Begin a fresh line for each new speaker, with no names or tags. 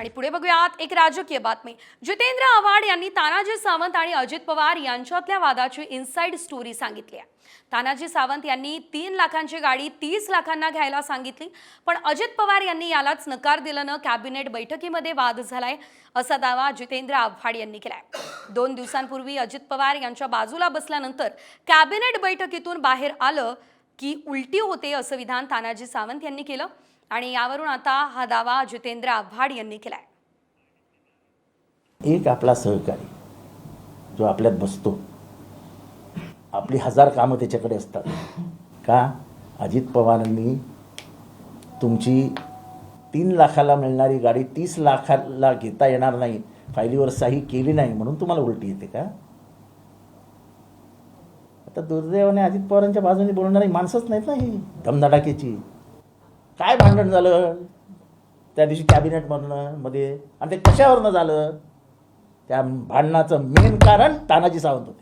आणि पुढे बघूयात एक राजकीय बातमी. जितेंद्र आव्हाड यांनी तानाजी सावंत आणि अजित पवार यांच्यातल्या वादाची इनसाइड स्टोरी सांगितली आहे. तानाजी सावंत यांनी तीन लाखांची गाडी तीस लाखांना घ्यायला सांगितली पण अजित पवार यांनी यालाच नकार दिल्यानं कॅबिनेट बैठकीमध्ये वाद झालाय असा दावा जितेंद्र आव्हाड यांनी केलाय. दोन दिवसांपूर्वी अजित पवार यांच्या बाजूला बसल्यानंतर कॅबिनेट बैठकीतून बाहेर आलं की उलटी होते असं विधान तानाजी सावंत यांनी केलं. आणि यावरून आता हा दावा जितेंद्र आव्हाड यांनी केलाय.
एक आपला सहकारी जो आपल्यात बसतो आपली हजार कामं त्याच्याकडे असतात. का? अजित पवारांनी तुमची तीन लाखाला मिळणारी गाडी तीस लाखाला घेता येणार नाही. फायलीवर सही केली नाही म्हणून तुम्हाला उलटी येते का? आता दुर्दैवाने अजित पवारांच्या बाजूने बोलणारी माणसंच नाहीत ना ही धमधडाक्याची. काय भांडण झालं? त्या दिवशी कॅबिनेटमधनं मध्ये आणि ते कशावरनं झालं? त्या भांडणाचं मेन कारण तानाजी सावंत होते.